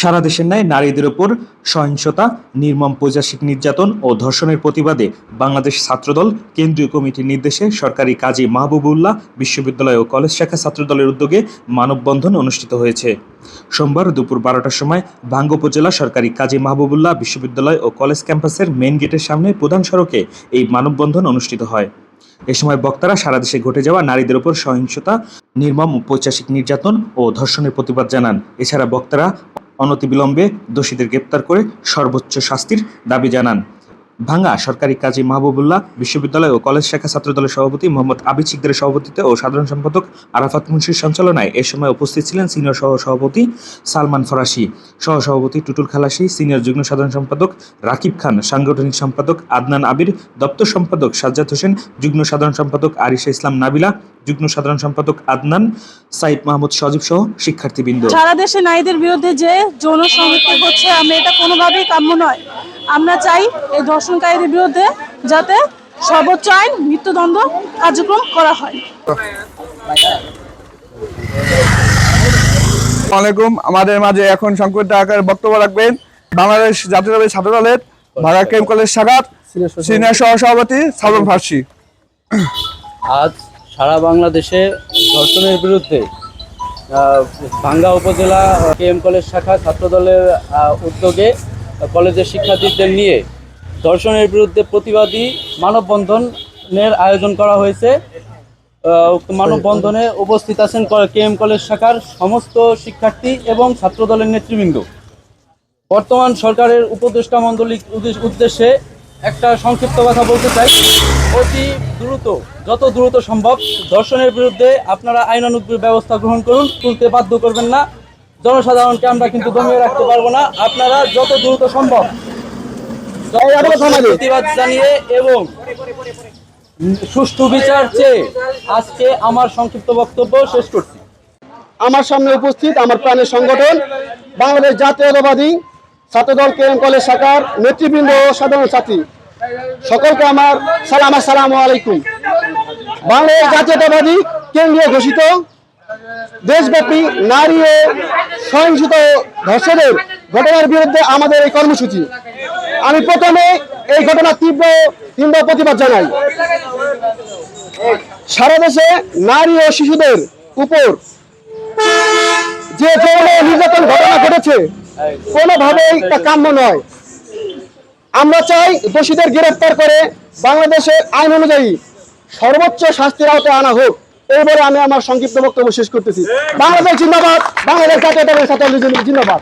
সারা দেশের ন্যায় নারীদের ওপর সহিংসতা, নির্মম পৈশাসিক নির্যাতন ও ধর্ষণের প্রতিবাদে বাংলাদেশ ছাত্রদল, কেন্দ্রীয় কমিটির নির্দেশে সরকারি কাজী মাহবুবুল্লাহ বিশ্ববিদ্যালয় ও কলেজ শাখা ছাত্রদলের উদ্যোগে মানববন্ধন অনুষ্ঠিত হয়েছে। সোমবার দুপুর বারোটার সময় ভাঙ্গ উপজেলা সরকারি কাজী মাহবুবুল্লাহ বিশ্ববিদ্যালয় ও কলেজ ক্যাম্পাসের মেইন গেটের সামনে প্রধান সড়কে এই মানববন্ধন অনুষ্ঠিত হয়। এ সময় বক্তারা সারা দেশে ঘটে যাওয়া নারীদের উপর সহিংসতা, নির্মম ও নির্যাতন ও ধর্ষণের প্রতিবাদ জানান। এছাড়া বক্তারা অনতিবিলম্বে দোষীদের গ্রেপ্তার করে সর্বোচ্চ শাস্তির দাবি জানান। ভাঙ্গা সরকারি কাজী মাহবুবুল্লাহ বিশ্ববিদ্যালয় ও কলেজ শাখা ছাত্রদলের সভাপতি মোহাম্মদ আবিদ সিকদারের সভাপতিত্বে ও সাধারণ সম্পাদক আরাফাত মুন্সির সঞ্চালনায় এ সময় উপস্থিত ছিলেন সিনিয়র সহ সভাপতি সালমান ফরাসি। সহ সভাপতি টুটুল খালাসি, সিনিয়র যুগ্ম সাধারণ সম্পাদক রাকিব খান, সাংগঠনিক সম্পাদক আদনান আবির, দপ্তর সম্পাদক সাজ্জাদ হোসেন, যুগ্ম সাধারণ সম্পাদক আরিশা ইসলাম নাবিলা, যুগ্ম সাধারণ সম্পাদক আদনান সাইদ মাহমুদ সজীব সহ শিক্ষার্থীবৃন্দ। সারা দেশে নারীদের বিরুদ্ধে যে যৌন সংঘাত হচ্ছে, আমরা এটা কোনোভাবেই কাম্য নয়। আমরা চাই এই ধর্ষণকারীদের বিরুদ্ধে যাতে সর্বোচ্চ আইন মৃত্যুদণ্ড কার্যক্রম করা হয়। আলাইকুম আমাদের মাঝে এখন সংক্ষিপ্ত আকারে বক্তব্য রাখবেন বাংলাদেশ জাতীয়তাবাদী ছাত্র দলের ঢাকা কেম কলেজ শাখার সিনিয়র সহ সভাপতি সালমান ফার্সি। আজ সারা বাংলাদেশে ধর্ষণের বিরুদ্ধে আহ, ভাঙ্গা উপজেলা কেএম কলেজ শাখা ছাত্রদলের উদ্যোগে কলেজের শিক্ষার্থীদের নিয়ে ধর্ষণের বিরুদ্ধে প্রতিবাদী মানববন্ধনের আয়োজন করা হয়েছে। মানববন্ধনে উপস্থিত আছেন কে এম কলেজ শাখার সমস্ত শিক্ষার্থী এবং ছাত্রদলের নেতৃবৃন্দ। বর্তমান সরকারের উপদেষ্টা মণ্ডলীর উদ্দেশ্যে একটা সংক্ষিপ্ত কথা বলতে চাই। অতি দ্রুত, যত দ্রুত সম্ভব ধর্ষণের বিরুদ্ধে আপনারা আইনানুগ ব্যবস্থা গ্রহণ করুন, তুলতে বাধ্য করবেন না। জনসাধারণকে আমরা কিন্তু দমিয়ে রাখতে পারব না। আপনারা যত দ্রুত সম্ভব প্রতিবাদ জানিয়ে এবং সুষ্ঠু বিচার চেয়ে আজকে আমার সংক্ষিপ্ত বক্তব্য শেষ করছি। আমার সামনে উপস্থিত আমার প্রাণের সংগঠন বাংলাদেশ জাতীয়তাবাদী ছাত্রদল কেএম কলেজ শাখার নেতৃবৃন্দ ও সাধারণ ছাত্রী। সকলকে আমার সালাম আসসালাম আলাইকুম। বাংলাদেশ জাতীয়তাবাদী কেন্দ্রীয় ঘোষিত দেশব্যাপী নারী ও সহিংসিত ধর্ষণের ঘটনার বিরুদ্ধে আমাদের এই কর্মসূচি আমি প্রথমে এই ঘটনার তীব্র তীব্র প্রতিবাদ জানাই। সারা দেশে নারী ও শিশুদের উপর যে নির্যাতন ঘটনা ঘটেছে, কোনোভাবেই তা কাম্য নয়। আমরা চাই দোষীদের গ্রেফতার করে বাংলাদেশের আইন অনুযায়ী সর্বোচ্চ শাস্তির আওতায় আনা হোক। এইবারে আমি আমার সংক্ষিপ্ত বক্তব্য শেষ করতেছি। বাংলাদেশ জিন্দাবাদ, বাংলাদেশ জাতীয়তাবাদী ছাত্র দল জিন্দাবাদ।